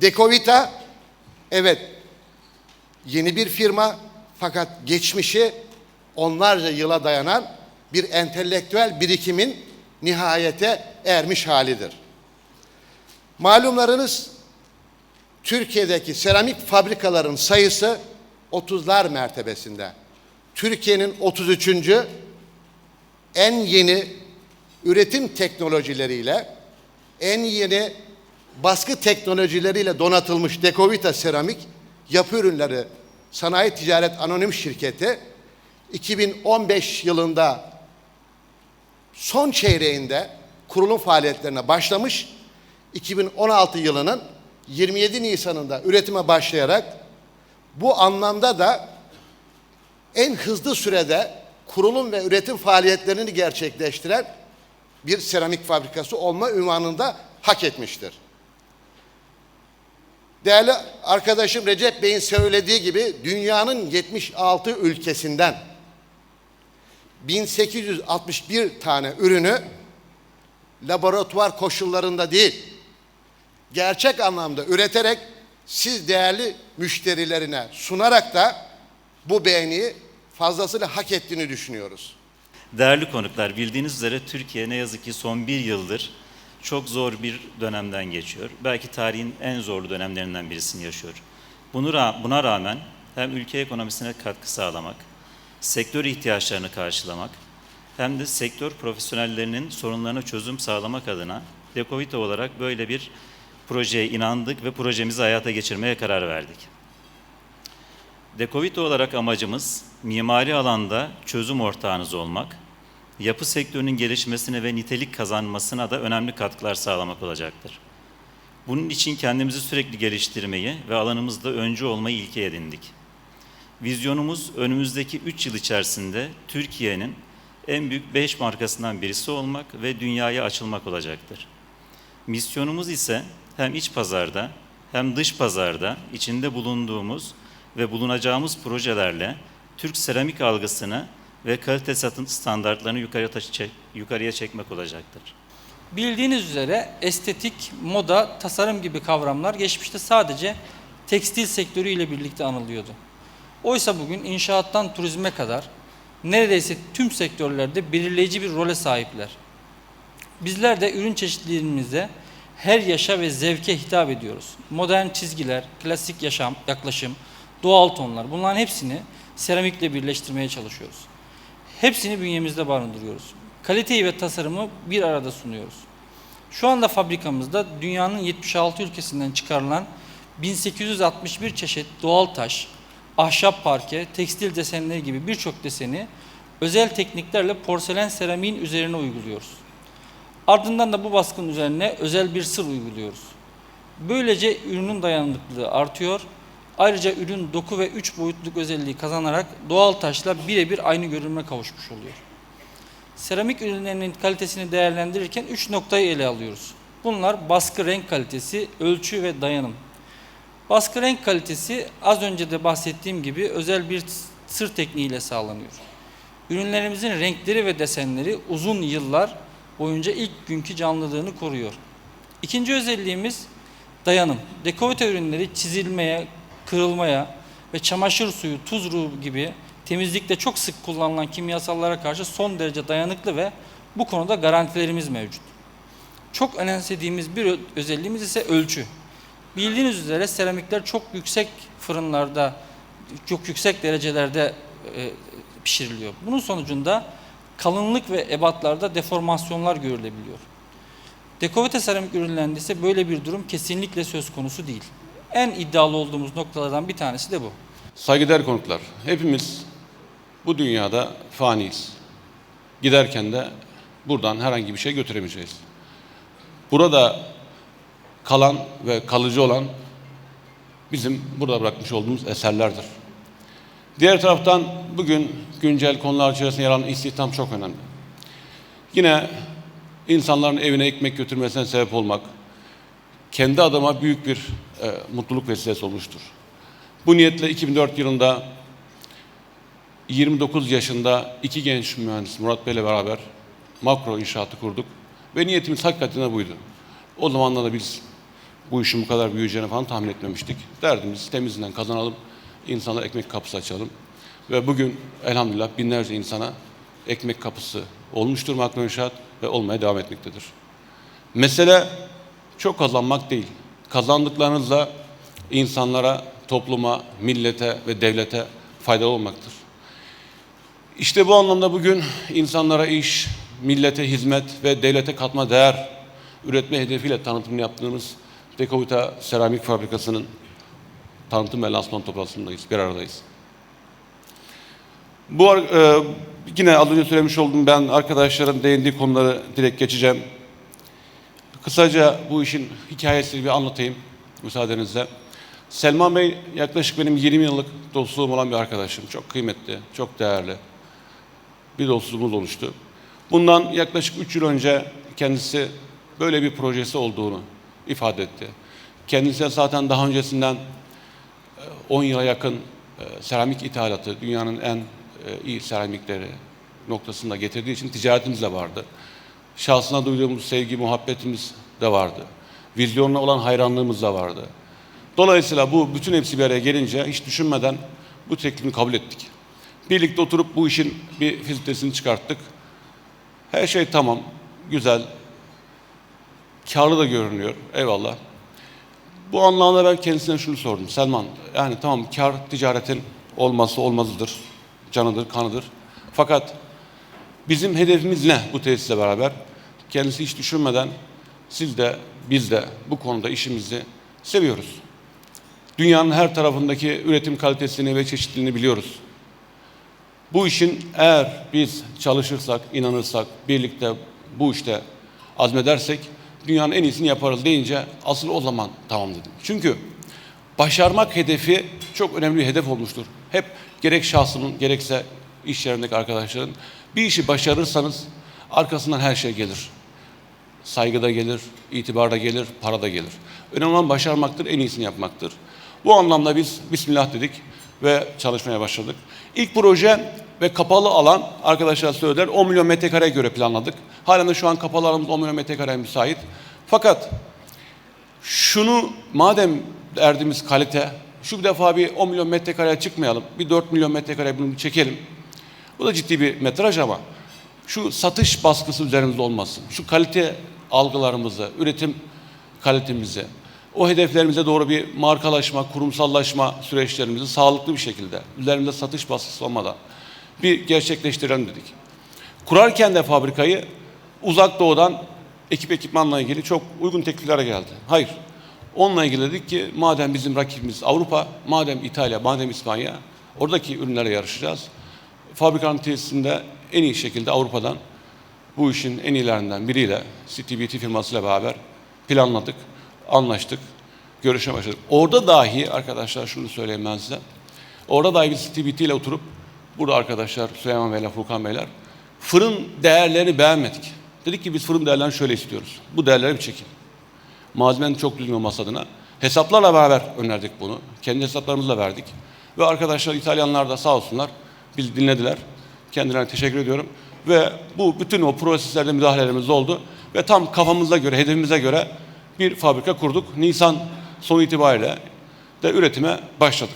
Dekovita evet yeni bir firma fakat geçmişi onlarca yıla dayanan bir entelektüel birikimin nihayete ermiş halidir. Malumlarınız Türkiye'deki seramik fabrikaların sayısı 30'lar mertebesinde. Türkiye'nin 33. en yeni üretim teknolojileriyle, en yeni baskı teknolojileriyle donatılmış Dekovita Seramik Yapı Ürünleri Sanayi Ticaret Anonim Şirketi 2015 yılında son çeyreğinde kurulum faaliyetlerine başlamış. 2016 yılının 27 Nisan'ında üretime başlayarak bu anlamda da en hızlı sürede kurulum ve üretim faaliyetlerini gerçekleştiren bir seramik fabrikası olma ünvanını da hak etmiştir. Değerli arkadaşım Recep Bey'in söylediği gibi dünyanın 76 ülkesinden 1861 tane ürünü laboratuvar koşullarında değil, gerçek anlamda üreterek siz değerli müşterilerine sunarak da bu beğeniyi fazlasıyla hak ettiğini düşünüyoruz. Değerli konuklar, bildiğiniz üzere Türkiye ne yazık ki son bir yıldır çok zor bir dönemden geçiyor. Belki tarihin en zorlu dönemlerinden birisini yaşıyor. Bunu ra- buna rağmen hem ülke ekonomisine katkı sağlamak, sektör ihtiyaçlarını karşılamak, hem de sektör profesyonellerinin sorunlarına çözüm sağlamak adına Dekovita olarak böyle bir projeye inandık ve projemizi hayata geçirmeye karar verdik. Dekovito olarak amacımız mimari alanda çözüm ortağınız olmak, yapı sektörünün gelişmesine ve nitelik kazanmasına da önemli katkılar sağlamak olacaktır. Bunun için kendimizi sürekli geliştirmeyi ve alanımızda öncü olmayı ilke edindik. Vizyonumuz önümüzdeki 3 yıl içerisinde Türkiye'nin en büyük 5 markasından birisi olmak ve dünyaya açılmak olacaktır. Misyonumuz ise hem iç pazarda hem dış pazarda içinde bulunduğumuz ve bulunacağımız projelerle Türk seramik algısını ve kalite satın standartlarını yukarıya, taşı- yukarıya çekmek olacaktır. Bildiğiniz üzere estetik, moda, tasarım gibi kavramlar geçmişte sadece tekstil sektörü ile birlikte anılıyordu. Oysa bugün inşaattan turizme kadar neredeyse tüm sektörlerde belirleyici bir role sahipler. Bizler de ürün çeşitliliğimizde her yaşa ve zevke hitap ediyoruz. Modern çizgiler, klasik yaşam, yaklaşım, doğal tonlar bunların hepsini seramikle birleştirmeye çalışıyoruz. Hepsini bünyemizde barındırıyoruz. Kaliteyi ve tasarımı bir arada sunuyoruz. Şu anda fabrikamızda dünyanın 76 ülkesinden çıkarılan 1861 çeşit doğal taş, ahşap parke, tekstil desenleri gibi birçok deseni özel tekniklerle porselen seramiğin üzerine uyguluyoruz. Ardından da bu baskının üzerine özel bir sır uyguluyoruz. Böylece ürünün dayanıklılığı artıyor. Ayrıca ürün doku ve üç boyutluluk özelliği kazanarak doğal taşla birebir aynı görünüme kavuşmuş oluyor. Seramik ürünlerinin kalitesini değerlendirirken üç noktayı ele alıyoruz. Bunlar baskı renk kalitesi, ölçü ve dayanım. Baskı renk kalitesi az önce de bahsettiğim gibi özel bir sır tekniğiyle sağlanıyor. Ürünlerimizin renkleri ve desenleri uzun yıllar boyunca ilk günkü canlılığını koruyor. İkinci özelliğimiz dayanım. Dekovite ürünleri çizilmeye, kırılmaya ve çamaşır suyu, tuz ruhu gibi temizlikte çok sık kullanılan kimyasallara karşı son derece dayanıklı ve bu konuda garantilerimiz mevcut. Çok önemsediğimiz bir özelliğimiz ise ölçü. Bildiğiniz üzere seramikler çok yüksek fırınlarda, çok yüksek derecelerde e, pişiriliyor. Bunun sonucunda kalınlık ve ebatlarda deformasyonlar görülebiliyor. Dekovite seramik ürünlerinde ise böyle bir durum kesinlikle söz konusu değil. En iddialı olduğumuz noktalardan bir tanesi de bu. Saygıdeğer konuklar, hepimiz bu dünyada faniyiz. Giderken de buradan herhangi bir şey götüremeyeceğiz. Burada kalan ve kalıcı olan bizim burada bırakmış olduğumuz eserlerdir. Diğer taraftan bugün güncel konular içerisinde yer alan istihdam çok önemli. Yine insanların evine ekmek götürmesine sebep olmak kendi adıma büyük bir e, mutluluk vesilesi olmuştur. Bu niyetle 2004 yılında 29 yaşında iki genç mühendis Murat Bey ile beraber makro inşaatı kurduk ve niyetimiz hakikaten buydu. O zamanlarda biz Bu işin bu kadar büyüyeceğini falan tahmin etmemiştik. Derdimiz temizinden kazanalım, insanlar ekmek kapısı açalım. Ve bugün elhamdülillah binlerce insana ekmek kapısı olmuştur Makro İnşaat ve olmaya devam etmektedir. Mesele çok kazanmak değil. Kazandıklarınızla insanlara, topluma, millete ve devlete faydalı olmaktır. İşte bu anlamda bugün insanlara iş, millete hizmet ve devlete katma değer üretme hedefiyle tanıtımını yaptığımız Dekovita Seramik Fabrikası'nın tanıtım ve lansman toplantısındayız, bir aradayız. Bu e, yine az önce söylemiş olduğum ben arkadaşların değindiği konuları direkt geçeceğim. Kısaca bu işin hikayesini bir anlatayım müsaadenizle. Selman Bey yaklaşık benim 20 yıllık dostluğum olan bir arkadaşım. Çok kıymetli, çok değerli bir dostluğumuz oluştu. Bundan yaklaşık 3 yıl önce kendisi böyle bir projesi olduğunu ifade etti. Kendisi zaten daha öncesinden e, 10 yıla yakın e, seramik ithalatı, dünyanın en e, iyi seramikleri noktasında getirdiği için ticaretimiz de vardı. Şahsına duyduğumuz sevgi, muhabbetimiz de vardı. Vizyonuna olan hayranlığımız da vardı. Dolayısıyla bu bütün hepsi bir araya gelince hiç düşünmeden bu teklifi kabul ettik. Birlikte oturup bu işin bir filtresini çıkarttık. Her şey tamam, güzel, karlı da görünüyor, eyvallah. Bu anlamda ben kendisine şunu sordum. Selman, yani tamam kar ticaretin olması olmazıdır, canıdır, kanıdır. Fakat bizim hedefimiz ne bu tesisle beraber? Kendisi hiç düşünmeden siz de biz de bu konuda işimizi seviyoruz. Dünyanın her tarafındaki üretim kalitesini ve çeşitliliğini biliyoruz. Bu işin eğer biz çalışırsak, inanırsak, birlikte bu işte azmedersek dünyanın en iyisini yaparız deyince asıl o zaman tamam dedim. Çünkü başarmak hedefi çok önemli bir hedef olmuştur. Hep gerek şahsımın gerekse iş yerindeki arkadaşların bir işi başarırsanız arkasından her şey gelir. Saygı da gelir, itibar da gelir, para da gelir. Önemli olan başarmaktır, en iyisini yapmaktır. Bu anlamda biz Bismillah dedik ve çalışmaya başladık. İlk proje ve kapalı alan arkadaşlar söylediler 10 milyon metrekareye göre planladık. Halen de şu an kapalı alanımız 10 milyon metrekareye müsait. Fakat şunu madem derdimiz kalite, şu bir defa bir 10 milyon metrekareye çıkmayalım. Bir 4 milyon metrekareye bunu çekelim. Bu da ciddi bir metraj ama şu satış baskısı üzerimizde olmasın. Şu kalite algılarımızı, üretim kalitemizi, o hedeflerimize doğru bir markalaşma, kurumsallaşma süreçlerimizi sağlıklı bir şekilde, üzerimizde satış baskısı olmadan bir gerçekleştirelim dedik. Kurarken de fabrikayı uzak doğudan ekip ekipmanla ilgili çok uygun tekliflere geldi. Hayır. Onunla ilgili dedik ki madem bizim rakibimiz Avrupa, madem İtalya, madem İspanya oradaki ürünlere yarışacağız. Fabrikanın tesisinde en iyi şekilde Avrupa'dan bu işin en iyilerinden biriyle CTBT firmasıyla beraber planladık, anlaştık, görüşe başladık. Orada dahi arkadaşlar şunu söyleyeyim ben size. Orada dahi biz CTBT ile oturup burada arkadaşlar Süleyman Beyler, Furkan Beyler fırın değerlerini beğenmedik. Dedik ki biz fırın değerlerini şöyle istiyoruz. Bu değerleri bir çekin. Malzemenin çok düzgün olması adına. Hesaplarla beraber önerdik bunu. Kendi hesaplarımızla verdik. Ve arkadaşlar İtalyanlar da sağ olsunlar biz dinlediler. Kendilerine teşekkür ediyorum. Ve bu bütün o proseslerde müdahalelerimiz oldu. Ve tam kafamıza göre, hedefimize göre bir fabrika kurduk. Nisan sonu itibariyle de üretime başladık.